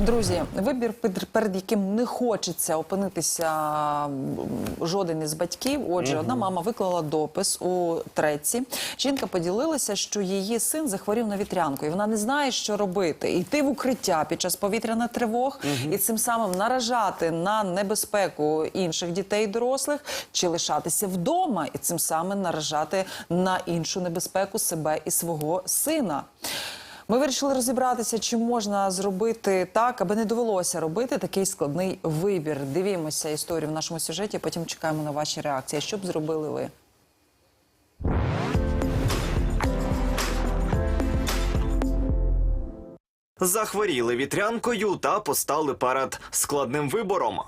Друзі, вибір, перед яким не хочеться опинитися жоден із батьків. Отже, одна мама виклала допис у треці. Жінка поділилася, що її син захворів на вітрянку, і вона не знає, що робити: йти в укриття під час повітряних тривог і цим самим наражати на небезпеку інших дітей, і дорослих, чи лишатися вдома і цим самим наражати на іншу небезпеку себе і свого сина. Ми вирішили розібратися, чи можна зробити так, аби не довелося робити такий складний вибір. Дивімося історію в нашому сюжеті, потім чекаємо на ваші реакції. Що б зробили ви? Захворіли вітрянкою та постали перед складним вибором.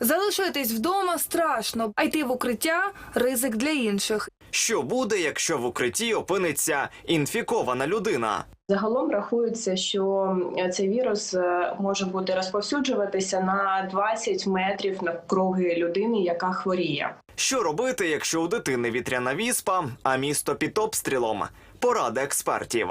Залишитись вдома страшно, а йти в укриття ризик для інших. Що буде, якщо в укритті опиниться інфікована людина? Загалом рахується, що е, цей вірус е, може бути розповсюджуватися на 20 метрів навкруги людини, яка хворіє. Що робити, якщо у дитини вітряна віспа, а місто під обстрілом? Поради експертів.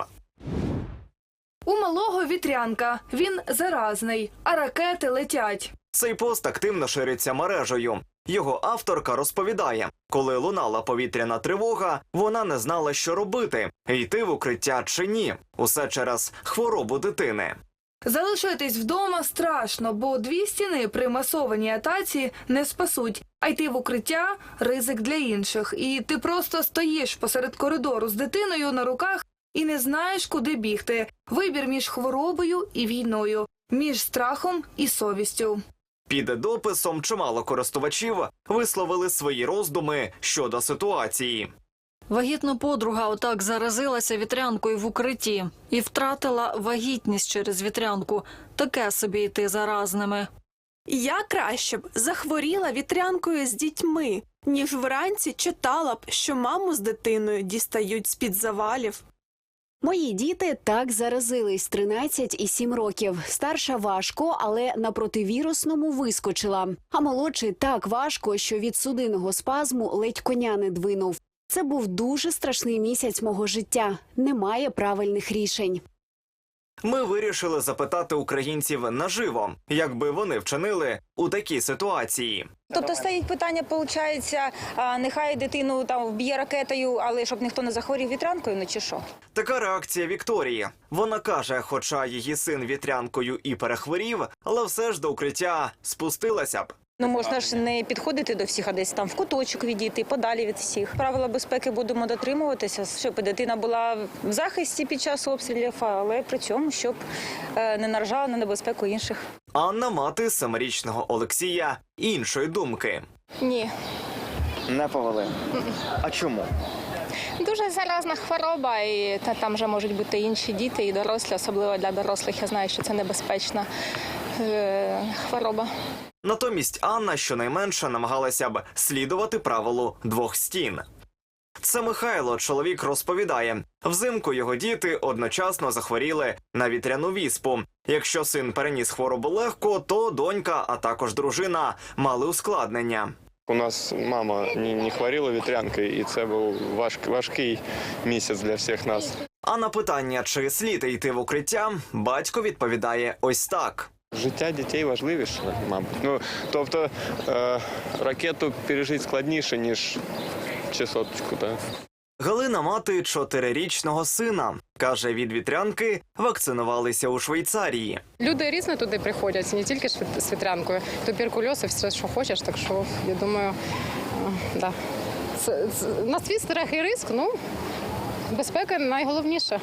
У малого вітрянка. Він заразний, а ракети летять. Цей пост активно шириться мережею. Його авторка розповідає, коли лунала повітряна тривога, вона не знала, що робити йти в укриття чи ні. Усе через хворобу дитини. Залишитись вдома страшно, бо дві стіни при масованій атаці не спасуть. А йти в укриття ризик для інших. І ти просто стоїш посеред коридору з дитиною на руках і не знаєш, куди бігти. Вибір між хворобою і війною, між страхом і совістю. Під дописом чимало користувачів висловили свої роздуми щодо ситуації. Вагітна подруга отак заразилася вітрянкою в укритті і втратила вагітність через вітрянку. Таке собі йти заразними. Я краще б захворіла вітрянкою з дітьми, ніж вранці читала б, що маму з дитиною дістають з-під завалів. Мої діти так заразились 13 і 7 років. Старша важко, але на противірусному вискочила. А молодший так важко, що від судинного спазму ледь коня не двинув. Це був дуже страшний місяць мого життя. Немає правильних рішень. Ми вирішили запитати українців наживо, як би вони вчинили у такій ситуації. Тобто стоїть питання, виходить, нехай дитину там вб'є ракетою, але щоб ніхто не захворів вітрянкою, ну чи що? Така реакція Вікторії. Вона каже, хоча її син вітрянкою і перехворів, але все ж до укриття спустилася б. Ну можна ж не підходити до всіх, а десь там в куточок відійти, подалі від всіх. Правила безпеки будемо дотримуватися, щоб дитина була в захисті під час обстрілів, але при цьому щоб е, не наражала на небезпеку інших. Анна мати семирічного Олексія іншої думки. Ні, Не повели. А чому? дуже заразна хвороба, і та там вже можуть бути інші діти і дорослі, особливо для дорослих. Я знаю, що це небезпечна е, хвороба. Натомість Анна щонайменше намагалася б слідувати правилу двох стін. Це Михайло, чоловік розповідає, взимку його діти одночасно захворіли на вітряну віспу. Якщо син переніс хворобу легко, то донька, а також дружина мали ускладнення. У нас мама не, не хворіла вітрянкою, і це був важ, важкий місяць для всіх нас. А на питання, чи слід йти в укриття, батько відповідає ось так. Життя дітей важливіше, мабуть. Ну тобто е, ракету пережити складніше, ніж чесоточку. Так? Галина мати чотирирічного сина. Каже, від вітрянки вакцинувалися у Швейцарії. Люди різно туди приходять, не тільки з вітрянкою, туберкульоз і все, що хочеш. Так що я думаю, е, да. Це, це, на свій страх і риск, ну безпека найголовніше.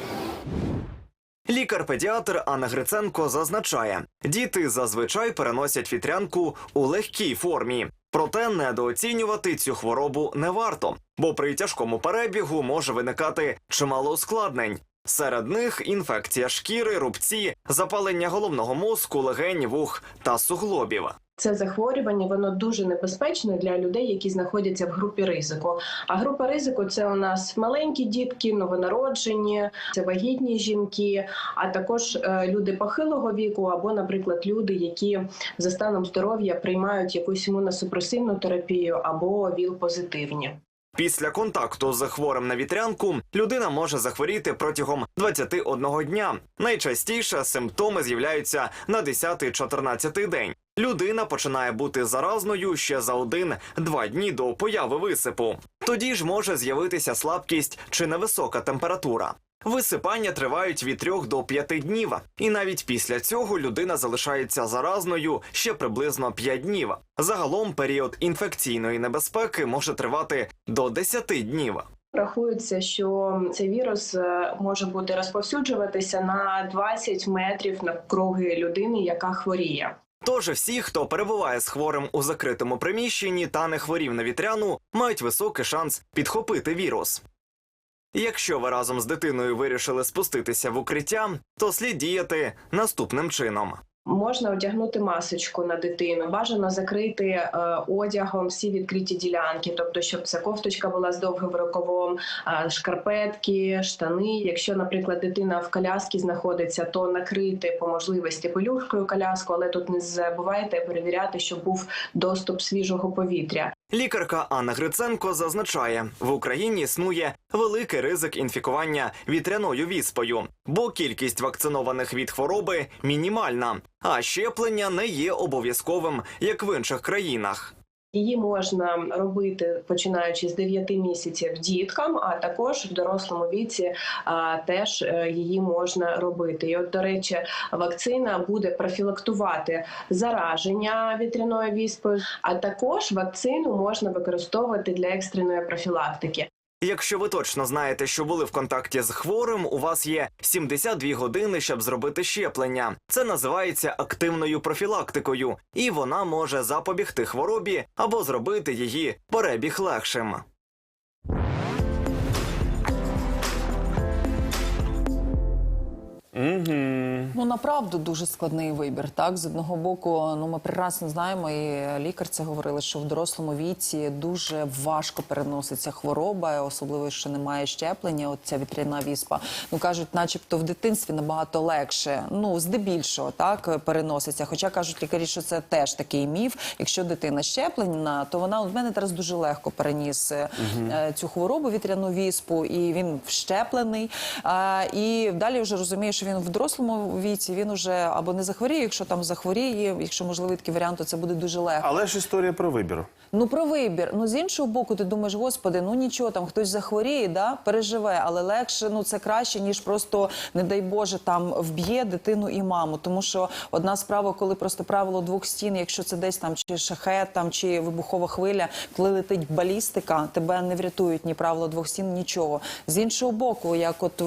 Лікар-педіатр Анна Гриценко зазначає, діти зазвичай переносять вітрянку у легкій формі. Проте недооцінювати цю хворобу не варто, бо при тяжкому перебігу може виникати чимало ускладнень. Серед них інфекція шкіри, рубці, запалення головного мозку, легень, вух та суглобів. Це захворювання воно дуже небезпечне для людей, які знаходяться в групі ризику. А група ризику це у нас маленькі дітки, новонароджені, це вагітні жінки, а також е, люди похилого віку, або, наприклад, люди, які за станом здоров'я приймають якусь імуносупресивну терапію або ВІЛ-позитивні. Після контакту з хворим на вітрянку людина може захворіти протягом 21 дня. Найчастіше симптоми з'являються на 10-14 день. Людина починає бути заразною ще за один-два дні до появи висипу. Тоді ж може з'явитися слабкість чи невисока температура. Висипання тривають від 3 до 5 днів, і навіть після цього людина залишається заразною ще приблизно 5 днів. Загалом період інфекційної небезпеки може тривати до 10 днів. Рахується, що цей вірус е, може бути розповсюджуватися на 20 метрів навкруги людини, яка хворіє. Тож всі, хто перебуває з хворим у закритому приміщенні та не хворів на вітряну, мають високий шанс підхопити вірус. Якщо ви разом з дитиною вирішили спуститися в укриття, то слід діяти наступним чином. Можна одягнути масочку на дитину, бажано закрити е, одягом всі відкриті ділянки, тобто, щоб ця кофточка була з довгим рукавом, е, шкарпетки, штани. Якщо, наприклад, дитина в коляскі знаходиться, то накрити по можливості пелюшкою коляску, але тут не забувайте перевіряти, щоб був доступ свіжого повітря. Лікарка Анна Гриценко зазначає, в Україні існує великий ризик інфікування вітряною віспою, бо кількість вакцинованих від хвороби мінімальна, а щеплення не є обов'язковим, як в інших країнах. Її можна робити починаючи з 9 місяців діткам, а також в дорослому віці а, теж е, її можна робити. І от, до речі, вакцина буде профілактувати зараження вітряною віспою, а також вакцину можна використовувати для екстреної профілактики. Якщо ви точно знаєте, що були в контакті з хворим, у вас є 72 години, щоб зробити щеплення. Це називається активною профілактикою, і вона може запобігти хворобі або зробити її перебіг легшим. Ну направду дуже складний вибір. Так з одного боку, ну ми прекрасно знаємо, і лікар це говорили, що в дорослому віці дуже важко переноситься хвороба, особливо що немає щеплення. От ця вітряна віспа. Ну кажуть, начебто в дитинстві набагато легше. Ну здебільшого так переноситься. Хоча кажуть лікарі, що це теж такий міф. Якщо дитина щеплена, то вона в мене зараз дуже легко переніс е, цю хворобу вітряну віспу, і він щеплений. А, і далі вже розуміє, що він в дорослому віці він уже або не захворіє, якщо там захворіє, якщо можливий такий варіант, то це буде дуже легко. Але ж історія про вибір. Ну про вибір. Ну з іншого боку, ти думаєш, господи, ну нічого, там хтось захворіє, да, переживе, але легше, ну це краще, ніж просто, не дай Боже, там вб'є дитину і маму. Тому що одна справа, коли просто правило двох стін, якщо це десь там чи шахет, там чи вибухова хвиля, коли летить балістика, тебе не врятують ні правило двох стін, нічого. З іншого боку, як от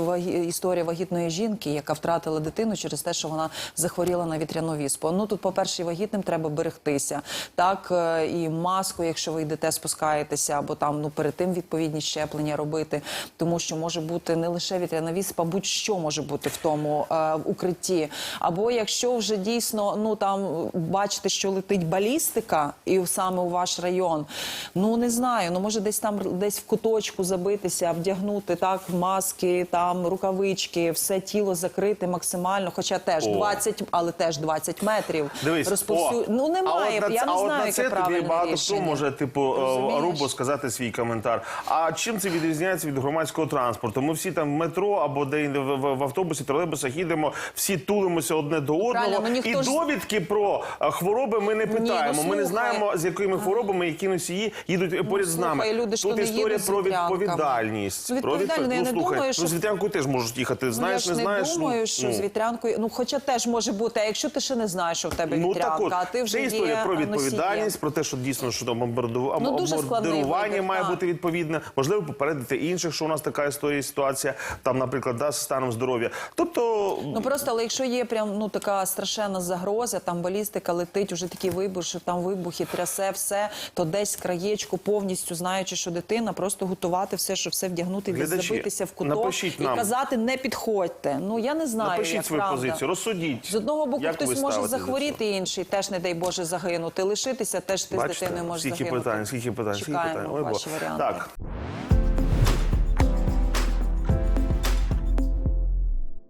історія вагітної жінки, яка втратила дитину через те, що вона захворіла на вітряну віспу. Ну тут, по-перше, вагітним треба берегтися. Так е, і маску, якщо ви йдете, спускаєтеся, або там ну перед тим відповідні щеплення робити, тому що може бути не лише вітряна віспа, будь-що може бути в тому е, укритті. Або якщо вже дійсно ну там бачите, що летить балістика, і саме у ваш район, ну не знаю, ну може десь там десь в куточку забитися, вдягнути так маски, там рукавички, все тіло закрити максимально, хоча теж О. 20, але теж 20 метрів. Дивись, Розповсю... Ну немає. А от на, я не а знаю, яке це тобі правильне багато рішення. хто може, типу, е, Розумієш? грубо сказати свій коментар. А чим це відрізняється від громадського транспорту? Ми всі там в метро або де в, в, в автобусі, тролейбусах їдемо, всі тулимося одне до одного. Правильно, ну, ніхто і ж- довідки про е, хвороби ми не ну, питаємо. ми не знаємо, з якими хворобами які носії їдуть поряд з слухай, нами. люди ж то Тут не історія їдуть з про вітрянками. відповідальність. Ну, Про відповідально, я ну, не думаю, ну, що- з вітрянкою теж можуть їхати. Знаєш, ну, я не ж знаєш. не ну, думаю, що ну. з вітрянкою, ну хоча теж може бути, а якщо ти ще не знаєш, що в тебе Ну вітрянка, так от, а ти вже це історія є про відповідальність, про те, що дійсно що там бомбарду- Ну, має так. бути відповідне. Можливо, попередити інших, що у нас така історія, ситуація, там, наприклад, да, з станом здоров'я. Тобто, Ну просто, але якщо є прям ну така страшенна загроза, там балістика летить, уже такий вибух, що там вибухи, трясе все, то десь краєчку повністю знаючи, що дитина, просто готувати все, що все вдягнути, забитися в куток і нам. казати не підходьте. Ну я не знаю, напишіть як свою правда. позицію, розсудіть. З одного боку, як хтось може захворіти, інший теж, не дай Боже, загинути. Лишитися теж ти з дитиною можеш скільки загинути. питань, скільки питань, скільки питань. Ваші варіанти. Так.